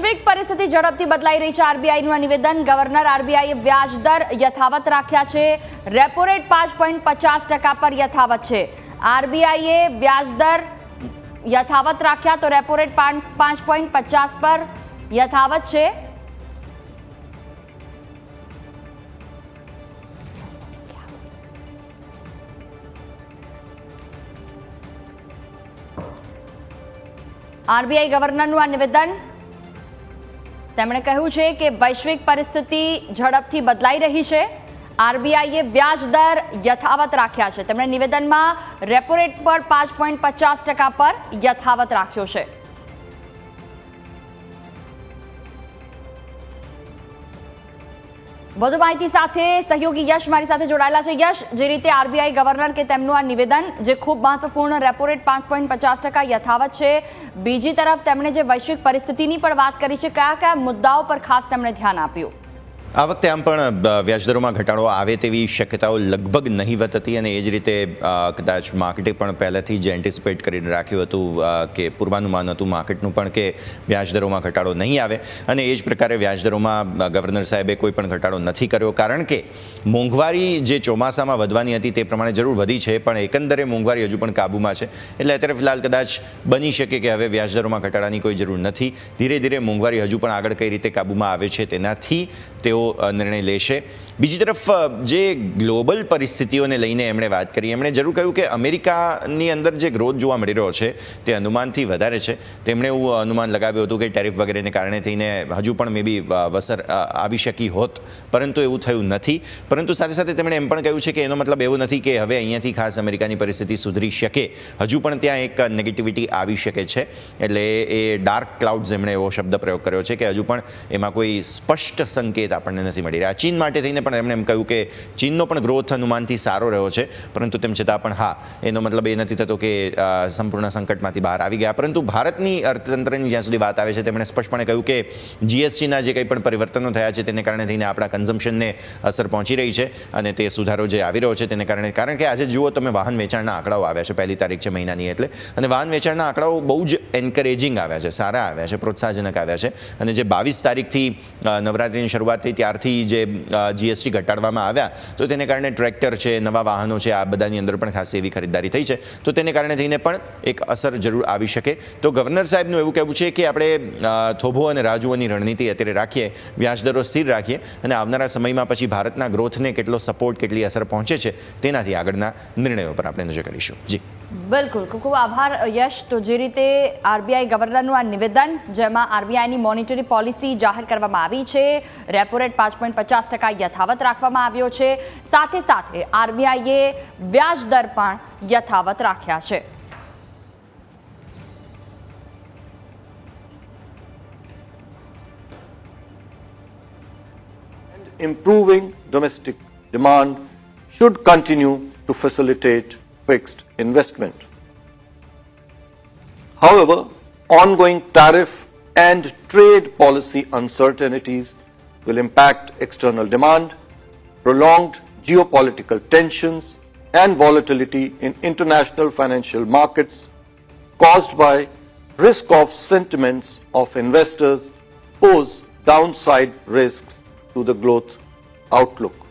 વૈશ્વિક પરિસ્થિતિ ઝડપથી બદલાઈ રહી છે. આરબીઆઈનું આ નિવેદન ગવર્નર આરબીઆઈએ વ્યાજ દર યથાવત રાખ્યા છે. રેપો રેટ પાંચ પોઈન્ટ પચાસ ટકા પર યથાવત છે. આરબીઆઈએ વ્યાજ દર યથાવત રાખ્યા તો રેપો રેટ પાંચ પોઈન્ટ પચાસ પર યથાવત છે. આરબીઆઈ ગવર્નરનું આ નિવેદન તેમણે કહ્યું છે કે વૈશ્વિક પરિસ્થિતિ ઝડપથી બદલાઈ રહી છે. આરબીઆઈએ વ્યાજ દર યથાવત રાખ્યા છે. તેમણે નિવેદનમાં રેપો રેટ પર પાંચ પોઈન્ટ પચાસ ટકા પર યથાવત રાખ્યો છે. વધુ માહિતી સાથે સહયોગી યશ મારી સાથે જોડાયેલા છે. યશ, જે રીતે આરબીઆઈ ગવર્નર કે તેમનું આ નિવેદન, જે ખૂબ મહત્વપૂર્ણ રેપો રેટ પાંચ પોઈન્ટ પચાસ ટકા યથાવત છે. બીજી તરફ તેમણે જે વૈશ્વિક પરિસ્થિતિની પણ વાત કરી છે, કયા કયા મુદ્દાઓ પર ખાસ તેમણે ધ્યાન આપ્યું? આ વખતે આમ પણ વ્યાજદરોમાં ઘટાડો આવે તેવી શક્યતાઓ લગભગ નહીવત હતી અને એ જ રીતે કદાચ માર્કેટે પણ પહેલેથી જ એન્ટિસિપેટ કરીને રાખ્યું હતું કે પૂર્વાનુમાન હતું માર્કેટનું પણ કે વ્યાજદરોમાં ઘટાડો નહીં આવે. અને એ જ પ્રકારે વ્યાજદરોમાં ગવર્નર સાહેબે કોઈ પણ ઘટાડો નથી કર્યો. કારણ કે મોંઘવારી જે ચોમાસામાં વધવાની હતી તે પ્રમાણે જરૂર વધી છે, પણ એકંદરે મોંઘવારી હજુ પણ કાબૂમાં છે. એટલે અત્યારે ફિલહાલ કદાચ બની શકે કે હવે વ્યાજદરોમાં ઘટાડાની કોઈ જરૂર નથી. ધીરે ધીરે મોંઘવારી હજુ પણ આગળ કઈ રીતે કાબૂમાં આવે છે તેનાથી તેઓ નિર્ણય લેશે. બીજી તરફ જે ગ્લોબલ પરિસ્થિતિઓને લઈને એમણે વાત કરી, એમણે જરૂર કહ્યું કે અમેરિકાની અંદર જે ગ્રોથ જોવા મળી રહ્યો છે, તે અનુમાનથી વધારે છે. તેમણે એવું અનુમાન લગાવ્યું હતું કે ટેરિફ વગેરેને કારણે થઈને હજુ પણ મે બી વસર આવી શકી હોત. પરંતુ એવું થયું નથી. પરંતુ સાથે સાથે તેમણે એમ પણ કહ્યું છે કે એનો મતલબ એવું નથી કે હવે અહીંયાથી ખાસ અમેરિકાની પરિસ્થિતિ સુધરી શકે. હજુ પણ ત્યાં એક નેગેટિવિટી આવી શકે છે. એટલે એ ડાર્ક ક્લાઉડ્સ એમણે એવો શબ્દ પ્રયોગ કર્યો છે કે હજુ પણ એમાં કોઈ સ્પષ્ટ સંકેત આપણને નથી મળી રહ્યા. ચીન માટે થઈને પણ એમણે એમ કહ્યું કે ચીનનો પણ ગ્રોથ અનુમાનથી સારો રહ્યો છે. પરંતુ તેમ છતાં પણ હા, એનો મતલબ એ નથી થતો કે સંપૂર્ણ સંકટમાંથી બહાર આવી ગયા. પરંતુ ભારતની અર્થતંત્રની જ્યાં સુધી વાત આવે છે, તેમણે સ્પષ્ટપણે કહ્યું કે જીએસટીના જે કંઈ પણ પરિવર્તનો થયા છે, તેને કારણે થઈને આપણા કન્ઝમ્પશનને અસર પહોંચી રહી છે અને તે સુધારો જે આવી રહ્યો છે, તેને કારણે. કારણ કે આજે જુઓ તમે, વાહન વેચાણના આંકડાઓ આવ્યા છે, પહેલી તારીખ છે, મહિનાની એટલે. અને વાહન વેચાણના આંકડાઓ બહુ જ એન્કરેજિંગ આવ્યા છે, સારા આવ્યા છે, પ્રોત્સાહજનક આવ્યા છે. અને જે બાવીસ તારીખથી નવરાત્રીની શરૂઆત થઈ ત્યારથી જે જીએસટી ઘટાડવામાં આવ્યા, તો તેને કારણે ટ્રેક્ટર છે, નવા વાહનો છે, આ બધાની અંદર પણ ખાસ એવી ખરીદદારી થઈ છે. તો તેને કારણે થઈને પણ એક અસર જરૂર આવી શકે. તો ગવર્નર સાહેબનું એવું કહેવું છે કે આપણે થોભો અને રાજુઓની રણનીતિ અત્યારે રાખીએ, વ્યાજદરો સ્થિર રાખીએ અને આવનારા સમયમાં પછી ભારતના ગ્રોથને કેટલો સપોર્ટ, કેટલી અસર પહોંચે છે, તેનાથી આગળના નિર્ણયો પર આપણે નજર કરીશું. જી. બિલકુલ. ખૂબ ખૂબ આભાર, યશ. તો જે રીતે આરબીઆઈ ગવર્નરનું આ નિવેદન, જેમાં આરબીઆઈની મોનિટરી પોલિસી જાહેર કરવામાં આવી છે, રેપો રેટ પાંચ પોઈન્ટ પચાસ ટકા યથાવત રાખવામાં આવ્યો છે, સાથે સાથે આરબીઆઈએ વ્યાજ દર પણ યથાવત રાખ્યા છે. Improving domestic demand should continue to facilitate fixed investment. However, ongoing tariff and trade policy uncertainties will impact external demand, prolonged geopolitical tensions, and volatility in international financial markets caused by risk off sentiments of investors pose downside risks to the growth outlook.